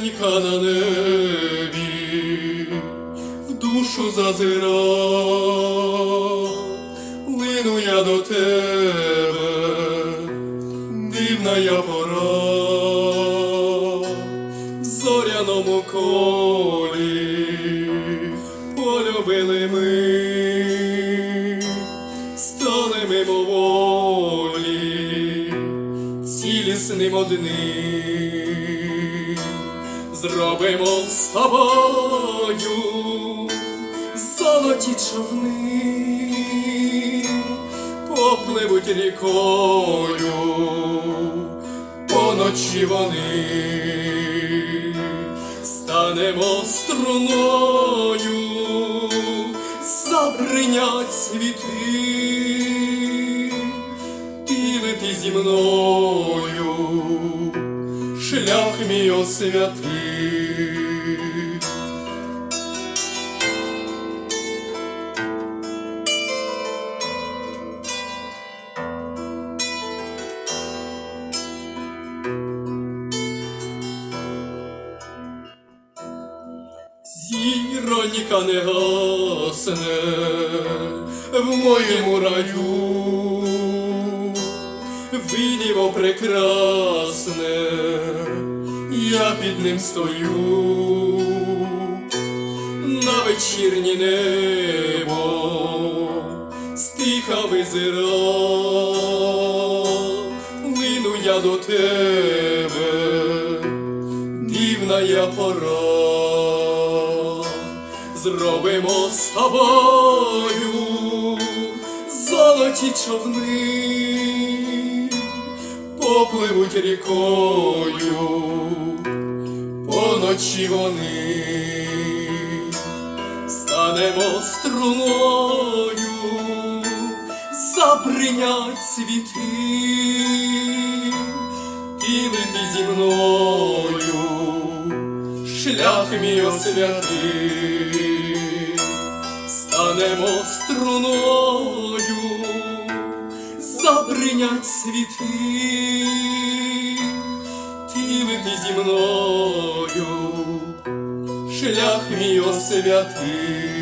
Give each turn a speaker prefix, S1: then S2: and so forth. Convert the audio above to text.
S1: Зіронька на небі в душу зазира, лину я до тебе, дивна я пора, в зоряному колі полюбили ми, стали мимоволі, цілісним одним, зробимо з тобою золоті човни, попливуть рікою, поночі вони, станемо струною, забринять світи, ти лети зі мною, шлях мій освятий. Зіронька не гасне в моєму раю, видіво прекрасне, я під ним стою, на вечірнє небо стиха визира, лину я до тебе дивна я пора, зробимо з тобою золоті човни, попливуть рікою, поночі вони, станемо струною, забринять світи і лети зі мною, шлях мій освятий, станемо струною, забринять світи, ти зі шлях мій освятий.